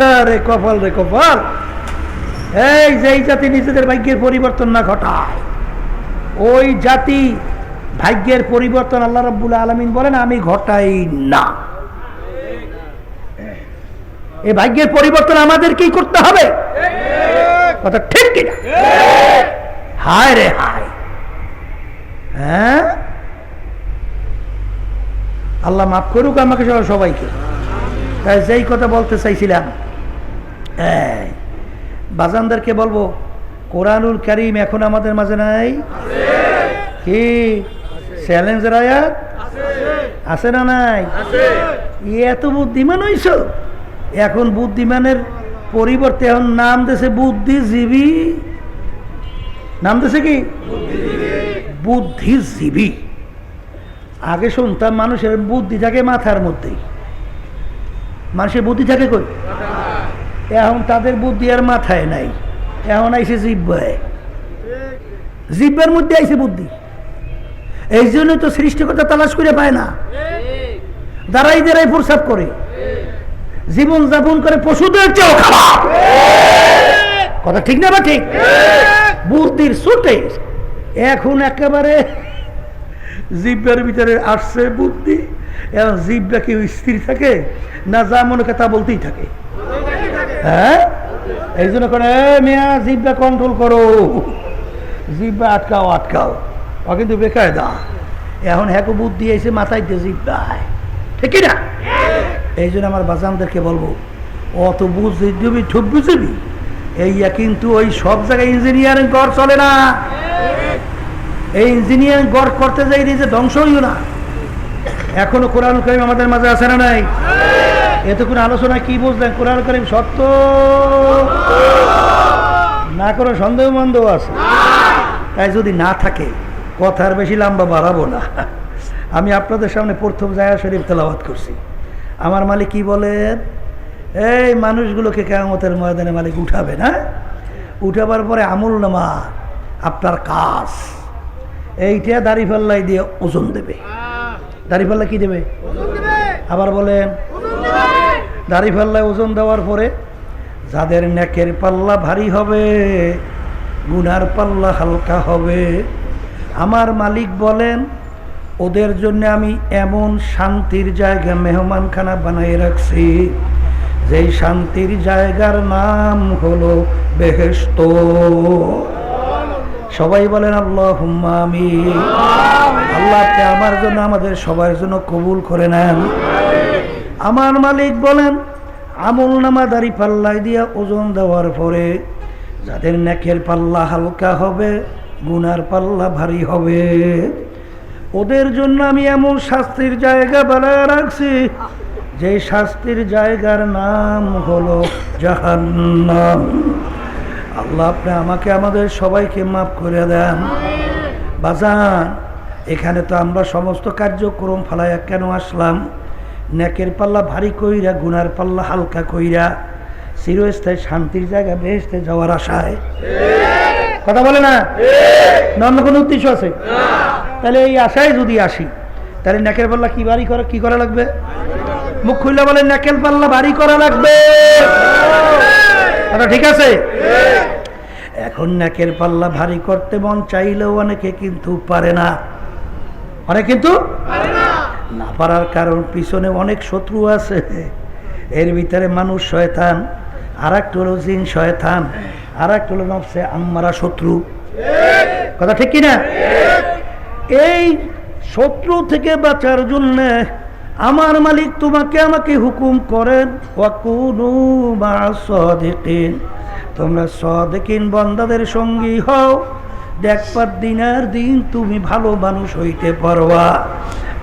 রে কপাল রে কপাল। এই জাতি নিজেদের ভাগ্যের পরিবর্তন না ঘটায়। ওই জাতি ভাগ্যের পরিবর্তন আল্লাহ রব্বুল আলমিন বলেন, আমি ঘটাই না। এই ভাগ্যের পরিবর্তন আমাদেরকেই করতে হবে। কথা ঠিক কিনা হায় রে হায়। হ্যাঁ? আল্লাহ মাফ করুক আমাকে সবাইকে। যেই কথা বলতে চাইছিলাম। বাজানদেরকে বলব, কোরআনুল করিম এখন আমাদের মাঝে নাই? কি? চ্যালেঞ্জের আয়াত? আছে না নাই? এত বুদ্ধিমান হইছ? এখন বুদ্ধিমানের পরিবর্তে এখন নাম দেশে বুদ্ধিজীবী। নাম দেশে কি? বুদ্ধিজীবী। আগে শুনতাম মানুষের বুদ্ধি থাকে মাথার মধ্যেই। মানুষের বুদ্ধি থাকে কই? এখন তাদের বুদ্ধি আর মাথায় নাই। এখন আইসে জিব্বায় জিব্বার মধ্যে আইসে বুদ্ধি। এই জন্য তো সৃষ্টিকর্তা তালাশ করে পায় না। দাঁড়াই দাঁড়াই প্রসাব করে। জীবন যাপন করে পশুদের কথা ঠিক না বা ঠিক? বুদ্ধির সুটে এখন একেবারে জিব্বার ভিতরে আসছে বুদ্ধি। এবং জিব্বা কেউ স্থির থাকে? না যা মনে তা বলতেই থাকে। হ্যাঁ? এই জন্য করে, "এ মিয়া জিব্বা কন্ট্রোল করো। জিব্বা আটকাও আটকাও। ও কিন্তু বেকায়দা। এখন হ্যাকো বুদ্ধি এসে মাথায় দিয়ে জিব্বায় ঠিক না? এই জন্য আমার বাজানদেরকে বলব, অত বুঝে দিবি ঠুপ বুঝবি এইয়া কিন্তু ওই সব জায়গায় ইঞ্জিনিয়ারিং কর চলে না। এই ইঞ্জিনিয়ারিং গড় করতে যাই যে ধ্বংস হইও না। এখনও কোরআন করিম আমাদের মাঝে আছে না নাই? এতক্ষণ আলোচনা কি বুঝলেন? কোরআন করিম সত্য? না কোনো সন্দেহ মন্দেহ আছে? তাই যদি না থাকে কথার বেশি লম্বা বাড়াবো না। আমি আপনাদের সামনে প্রথম জায়গা শরীফ তেলাওয়াত করছি। আমার মালিক কি বলেন? এই মানুষগুলোকে কেমতের ময়দানে মালিক উঠাবে না? উঠাবার পরে আমুল নামা আপনার কাজ। এইটা দাড়ি পাল্লাই দিয়ে ওজন দেবে। দাড়ি পাল্লা কি দেবে? আবার বলেন, দাড়ি পাল্লায় ওজন দেওয়ার পরে যাদের নেকের পাল্লা ভারী হবে, গুনার পাল্লা হালকা হবে। আমার মালিক বলেন, ওদের জন্য আমি এমন শান্তির জায়গা মেহমানখানা বানিয়ে রাখছি, যেই শান্তির জায়গার নাম হলো বেহেস্ত সবাই বলেন আল্লাহ আমি আল্লাহ আপনি আমার জন্য, আমাদের সবার জন্য কবুল করে নেন। আমার মালিক বলেন, আমল নামা দাড়ি পাল্লাই দিয়া ওজন দেওয়ার পরে যাদের নেকের পাল্লা হালকা হবে, গুনার পাল্লা ভারী হবে, ওদের জন্য আমি এমন শাস্তির জায়গা বানায় রাখছি, যে শাস্তির জায়গার নাম হলো জাহান্নাম। আল্লাহ আপনি আমাকে, আমাদের সবাইকে মাফ করে দেন। বাজান এখানে তো আমরা সমস্ত কার্যক্রম ফালাইয়া কেন আসলাম? নেকের পাল্লা ভারী কইরা, গুনার পাল্লা হালকা কইরা, চিরস্থায়ী শান্তির জায়গা বেহেস্তে যাওয়ার আশায়। কথা বলে না? অন্য কোনো উদ্দেশ্য আছে? তাহলে এই আশায় যদি আসি, তাহলে নেকের পাল্লা কি বাড়ি করা, কি করা লাগবে? মুখ খুললে বলে নেকেল পাল্লা বাড়ি করা লাগবে। কথা ঠিক আছে? এখন নাকের পাল্লা ভারী করতে মন চাইলেও অনেকে কিন্তু পারে না। অনেক কিন্তু? না। পারার কারণ পিছনে অনেক শত্রু আছে। এর ভিতরে মানুষ শয়তান আর একটা হলো জিন শয়তান আর একটা হলো নফসে আম্মারা শত্রু। কথা ঠিক কিনা? এই শত্রু থেকে বাঁচার জন্য আমার মালিক তোমাকে আমাকে হুকুম করেন তোমরা সদেকিন বন্দাদের সঙ্গী হও। দেখবার দিনার দিন তুমি ভালো মানুষ হইতে পারবা।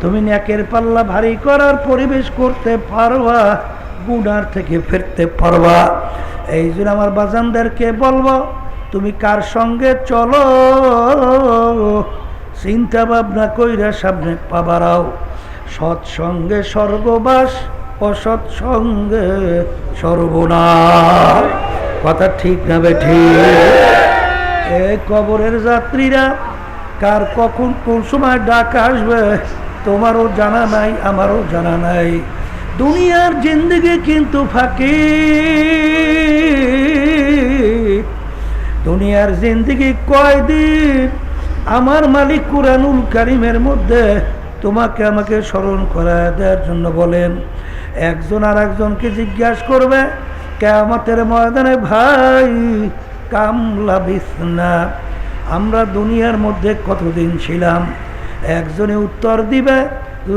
তুমি ন্যাকের পাল্লা ভারী করার পরিবেশ করতে পারবা, গুনার থেকে ফিরতে পারবা। এই জন্য আমার বাজানদেরকে বলব, তুমি কার সঙ্গে চলো চিন্তা ভাবনা কইরা সামনে পাবারাও সৎসঙ্গে স্বর্গবাস, অসৎ সঙ্গে সর্বনাশ। কথা ঠিক না বেঠি এই কবরের যাত্রীরা, কার কখন কোন সময় ডাক আসবে, তোমারও জানা নাই, আমারও জানা নাই। দুনিয়ার জিন্দগি কিন্তু ফাঁকি। দুনিয়ার জিন্দগি কয়দিন? আমার মালিক কুরানুল কারিমের মধ্যে তোমাকে আমাকে স্মরণ করা দেওয়ার জন্য বলেন। একজন আর একজনকে জিজ্ঞাসা করবে কেমতের ময়দানে ভাই কামলা বিছনা আমরা দুনিয়ার মধ্যে কতদিন ছিলাম? একজনে উত্তর দিবে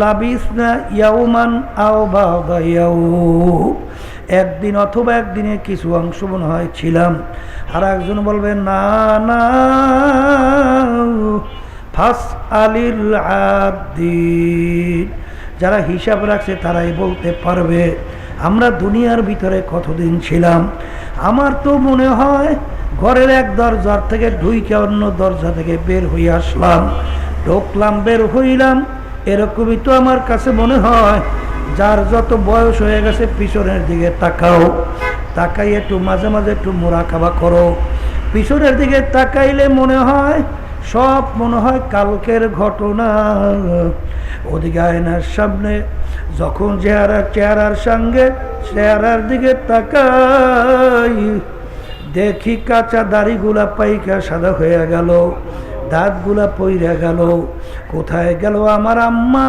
লাবিস না ইয়াউমান আও বা একদিন অথবা একদিনে কিছু অংশ মনে হয় ছিলাম। আর একজন বলবে, না না। ফাস আলিল যারা হিসাব রাখছে তারাই বলতে পারবে, আমরা দুনিয়ার ভিতরে কতদিন ছিলাম? আমার তো মনে হয় ঘরের এক দরজার থেকে ঢুইকে অন্য দরজা থেকে বের হয়ে আসলাম। ঢুকলাম, বের হইলাম। এরকমই তো আমার কাছে মনে হয়, যার যত বয়স হয়ে গেছে পিছনের দিকে তাকাও। তাকাই একটু মাঝে মাঝে একটু মোরা খাবা করো। পিছনের দিকে তাকাইলে মনে হয়, সব মনে হয় কালকের ঘটনা। ওদিকে আয়নার সামনে যখন চেহারার চেহারার সঙ্গে চেহারার দিকে তাকাই দেখি কাঁচা দাড়িগুলা পাইকা সাদা হয়ে গেল, দাঁতগুলা পইরা গেল। কোথায় গেল আমার আম্মা?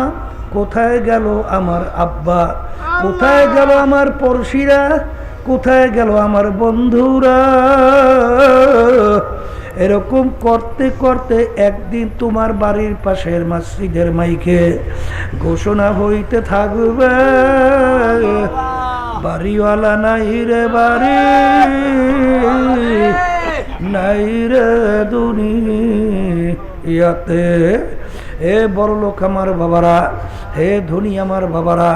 কোথায় গেল আমার আব্বা? কোথায় গেল আমার পড়শিরা? কোথায় গেল আমার বন্ধুরা? এরকম করতে করতে একদিন তোমার বাড়ির পাশের মসজিদের মাইকে ঘোষণা হইতে থাকবে, বাড়িওয়ালা নাই রে বাড়ি। নাই রে দুনিয়াতে। হে বড় লোক আমার বাবারা, হে ধনী আমার বাবারা,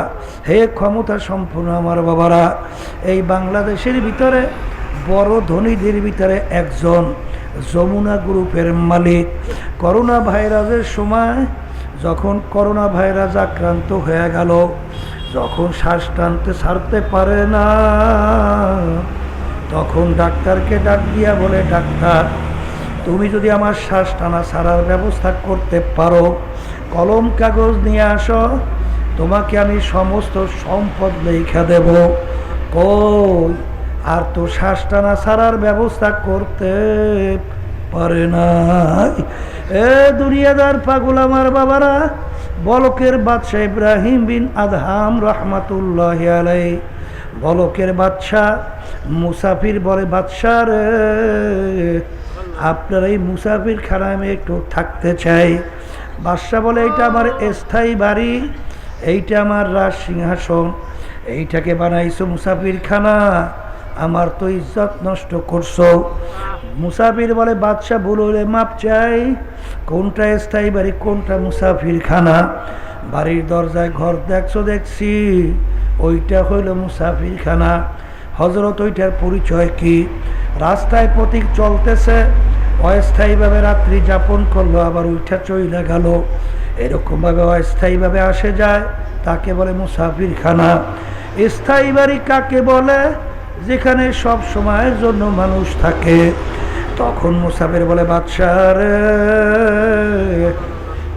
হে ক্ষমতা সম্পন্ন আমার বাবারা, এই বাংলাদেশের ভিতরে, বড় ধনীদের ভিতরে একজন যমুনা গ্রুপের মালিক। করোনা ভাইরাসের সময় যখন করোনা ভাইরাস আক্রান্ত হয়ে গেল, যখন শ্বাস টানতে ছাড়তে পারে না তখন ডাক্তারকে ডাক দিয়া বলে, ডাক্তার, তুমি যদি আমার শ্বাস টানা ছাড়ার ব্যবস্থা করতে পারো, কলম কাগজ নিয়ে আসো, তোমাকে আমি সমস্ত সম্পদ লেখা দেব। কই? আর তো শ্বাস টানা ছাড়ার ব্যবস্থা করতে পারে না এ দুনিয়াদার পাগল আমার বাবারা, বলকের বাদশাহ ইব্রাহিম বিন আদহাম রহমাতুল্লাহ বলকের বাদশাহ মুসাফির বলে, বাদশাহ রে, আপনার এই মুসাফির আমি একটু থাকতে চাই। বাদশাহ বলে, এইটা আমার স্থায়ী বাড়ি, এইটা আমার রাজ সিংহাসন, এইটাকে বানাইছো মুসাফির খানা, আমার তো ইজ্জত নষ্ট করছ। মুসাফির বলে, বাদশাহ, ভুল হলে মাপ চাই, কোনটা স্থায়ী বাড়ি, কোনটা মুসাফির খানা? বাড়ির দরজায় ঘর দেখছ দেখছি, ওইটা হইল মুসাফির খানা। হজরত ওইটার পরিচয় কি? রাস্তায় প্রতীক চলতেছে, অস্থায়ীভাবে রাত্রি যাপন করল, আবার ওইটা চইলে গেল। এরকমভাবে অস্থায়ীভাবে আসে যায়, তাকে বলে মুসাফির খানা স্থায়ী বাড়ি কাকে বলে? যেখানে সব সময়ের জন্য মানুষ থাকে। তখন মুসাফির বলে, বাদশাহ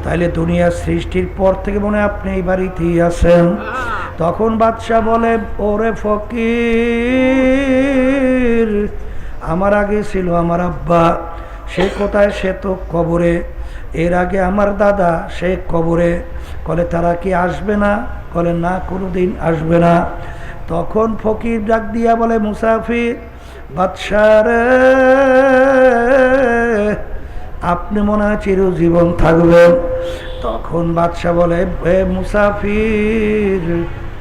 তাইলে দুনিয়া সৃষ্টির পর থেকে মনে আপনি এই বাড়িতেই আছেন। তখন বাদশাহ বলে, ওরে ফকির, আমার আগে ছিল আমার আব্বা, সে কোথায়? সে তো কবরে। এর আগে আমার দাদা, সে কবরে। কলে তারা কি আসবে না? কলে না কোনো দিন আসবে না। তখন ফকির ডাক দিয়া বলে, মুসাফির, বাদশাহ আপনি মনে হয় চিরজীবন থাকবেন। তখন বাদশাহ বলে মুসাফির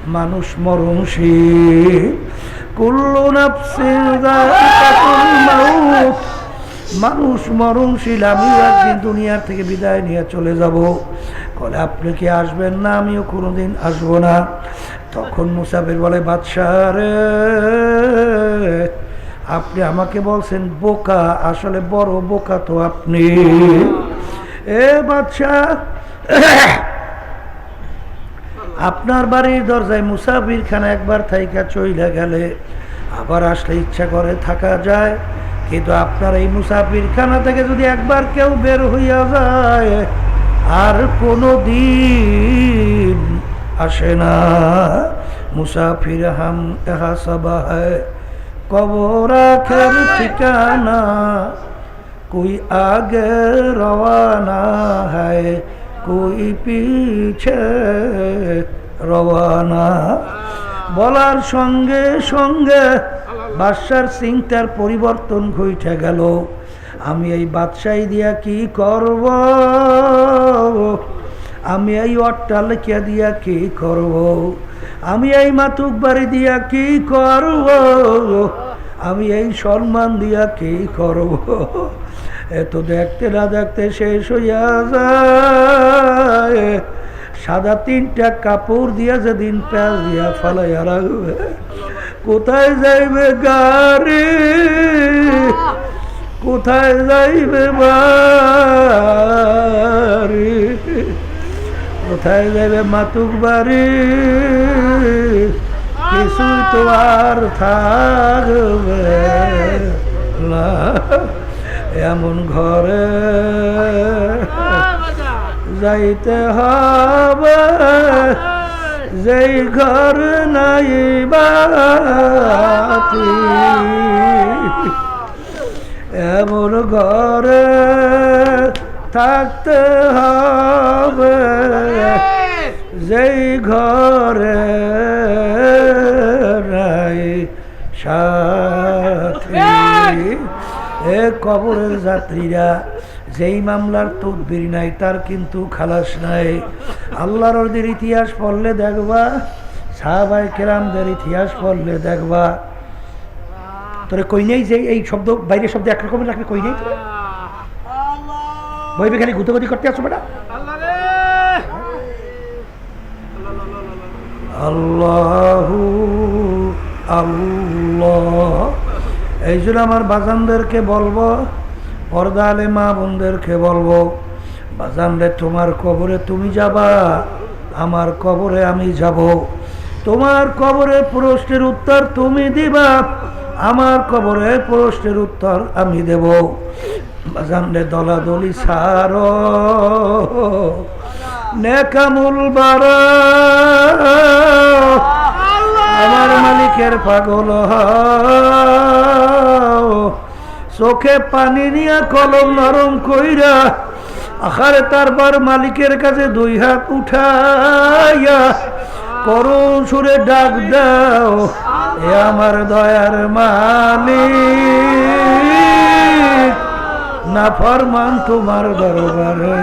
মানুষ মরণশীল। কুল্লু মানুষ মরণশীল, আমিও একদিন দুনিয়ার থেকে বিদায় নিয়ে চলে যাব। কলে আপনি কি আসবেন না? আমিও কোনোদিন আসব না। তখন মুসাফির বলে, বাদশাহ রে, আপনি আমাকে বলছেন বোকা, আসলে বড় বোকা তো আপনি। এ বাদশাহ আপনার বাড়ির দরজায় মুসাফির খান একবার থাইকা চইলা গেলে আবার আসলে ইচ্ছা করে থাকা যায়। কিন্তু আপনার এই মুসাফির খানা থেকে যদি একবার কেউ বের হইয়া যায়, আর কোনো দিন আসে না। মুসাফির হাম এহা সবা হয় কবরাখের ঠিকানা কই আগে রওয়ানা হয় কই পিছে রবানা বলার সঙ্গে সঙ্গে বাদশার সিং তার পরিবর্তন ঘইঠে গেল। আমি এই বাদশাই দিয়া কি করব? আমি এই অট্টালিকা দিয়া কি করব? আমি এই মাতুক বাড়ি দিয়া কি করব? আমি এই সম্মান দিয়া কি করব? এত দেখতে না দেখতে শেষ হইয়া যায়। সাদা তিনটা কাপড় দিয়া যেদিন প্যাঁচ দিয়া ফালাইয়া রাখবে কোথায় যাইবে গাড়ি? কোথায় যাইবে বাড়ি? কোথায় যাইবে মাতুক বাড়ি? কিছুই তো আর থাকবে না। এমন ঘরে যাইতে হবে। যেই ঘর নাই বাতি। এমন ঘরে থাকতে হবে। যেই ঘরে নাই সাথী। এ কবরের যাত্রীরা, যেই মামলার তদবির নাই, তার কিন্তু খালাস নাই। আল্লাহর ওদের ইতিহাস পড়লে দেখবা সাহাবাই কেরামদের ইতিহাস পড়লে দেখবা। তোরে কই নেই যে এই শব্দ, বাইরের শব্দ একরকমের রাখলে কই নেই তোরে? বইবে খালি গুতগতি করতে আসো বেটা। আল্লাহু, আল্লাহ। এই জন্য আমার বাজানদেরকে বলব, পর্দা আলে মা বোনদেরকে বলব, বাজানরে তোমার কবরে তুমি যাবা, আমার কবরে আমি যাব। তোমার কবরে প্রশ্নের উত্তর তুমি দিবা, আমার কবরে প্রশ্নের উত্তর আমি দেব। বাজানরে দলাদলি সার নেকামুল বারা। আমার মালিকের পাগল। চোখে পানি নিয়া কলম নরম কইরা আখারে তারপর মালিকের কাছে দুই হাত উঠাইয়া করুণ সুরে ডাক দাও, এ আমার দয়ার মালিক না ফরমান তোমার দরবারে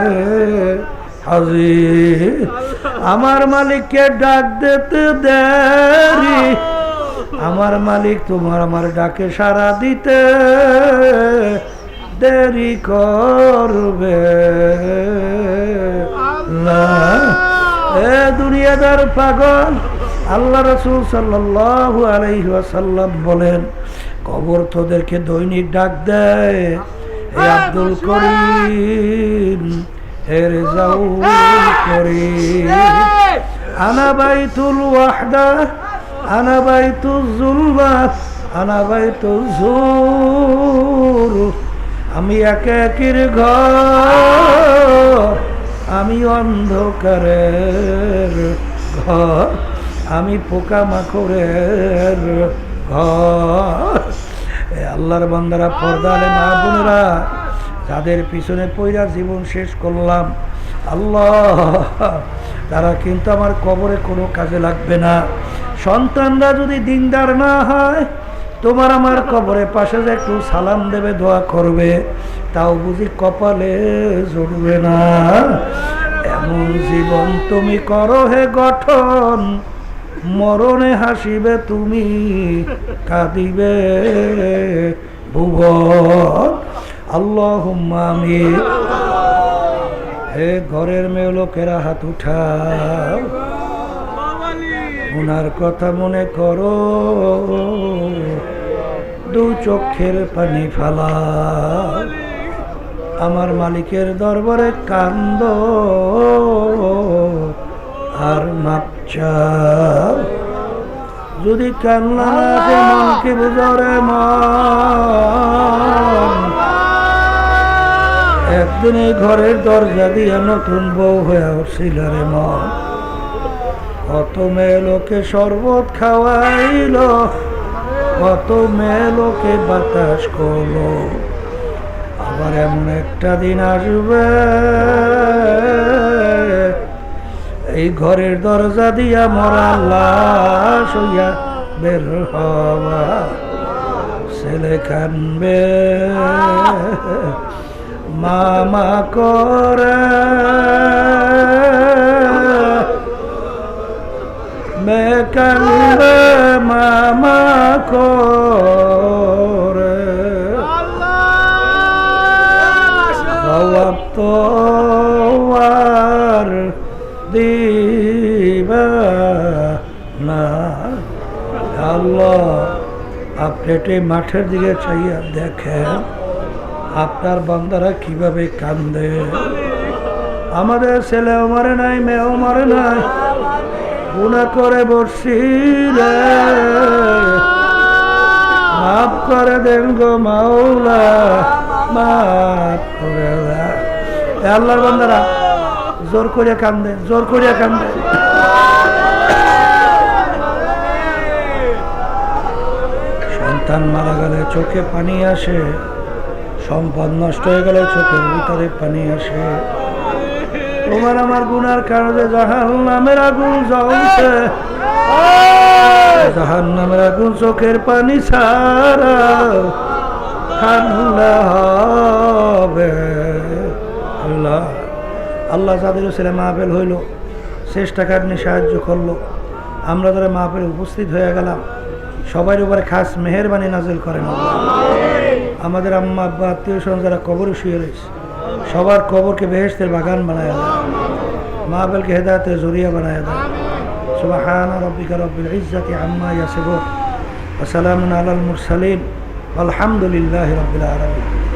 হাজির আমার মালিককে ডাক দিতে দেরি। আমার মালিক তোমার আমার ডাকে সারা দিতে দেরি করবে। এ দুনিয়াদার পাগল। আল্লাহ রসুল সাল্লাল্লাহু আলাইহি ওয়াসাল্লাম বলেন, কবর তোদেরকে দৈনিক ডাক দেয়। আব্দুল করিম রেজাউল করিম আনা বাইতুল ওয়াহদা, আনা বাইতুল জুলমাত আনা বাইতুল জুর। আমি একে একির ঘর, আমি অন্ধকারের ঘর, আমি পোকামাকড়ের ঘর। এ আল্লাহর বান্দারা পর্দালে মা বোনেরা যাদের পিছনে পইরা জীবন শেষ করলাম, আল্লাহ, তারা কিন্তু আমার কবরে কোনো কাজে লাগবে না। সন্তানরা যদি দিনদার না হয়, তোমার আমার কবরে পাশে যে একটু সালাম দেবে, দোয়া করবে, তাও বুঝি কপালে জড়বে না। এমন জীবন তুমি করো হে গঠন, মরণে হাসিবে তুমি, কাঁদিবে ভুবন। আল্লাহ আমি হে ঘরের মেয়ে লোকেরা, হাত উঠা ওনার কথা মনে করো। দু চোখের পানি ফালা আমার মালিকের দরবারে কান্দ। আর মাপচা যদি কান্না মনকে বুঝরে মন একদিন এই ঘরের দরজা দিয়ে নতুন বউ হয়ে উঠছিল রে মন কত মেয়ে লোকে শরবত খাওয়াইল, কত মেয়ে লোকে বাতাস করল। আবার এমন একটা দিন আসবে, এই ঘরের দরজা দিয়া মরা লাশ হইয়া বের হবা ছেলে কানবে। মামা করে। মামা করে। আর দিবা না। আল্লাহ আপনি মাঠের দিকে চাইয়া দেখেন। আপনার বান্দারা কীভাবে কান্দে? আমাদের ছেলেও মারে নাই, মেয়েও মারে নাই। গুণা করে বসছি রে মাফ করে দেন গো মাওলা, মাফ করে আল্লাহর বান্দারা, জোর করে কান্দে, জোর করে কান্দে। সন্তান মারা গেলে চোখে পানি আসে। সম্পদ নষ্ট হয়ে গেলে চোখের ভিতরে পানি আসে। তোমার আমার গুনার কারণে জাহান নামের আগুন জ্বলছে। জাহান নামের আগুন চোখের পানি ছাড়া ঠান্ডা হবে। আল্লাহ আল্লাহ যাদের ছেলে মাহফিল হইল চেষ্টা কাটনি সাহায্য করল। আমরা যারা মাহফিল উপস্থিত হয়ে গেলাম, সবার উপরে খাস মেহরবানি নাজিল করেন আল্লাহ। আমাদের আম্মা, আব্বা, আত্মীয় স্বজন যারা কবরে শুয়ে রয়েছে, সবার কবরকে বেহেস্তের বাগান বানায় দেয় বেলকে হেদায়তের জরিয়া বানায় দেয় সুবাহান রব্বিকা রব্বিল ইজ্জাতি আম্মা ইয়াসিফুন। ওয়া সালামুন আলাল মুরসালিন। আলহামদুলিল্লাহ রাব্বিল আলামিন।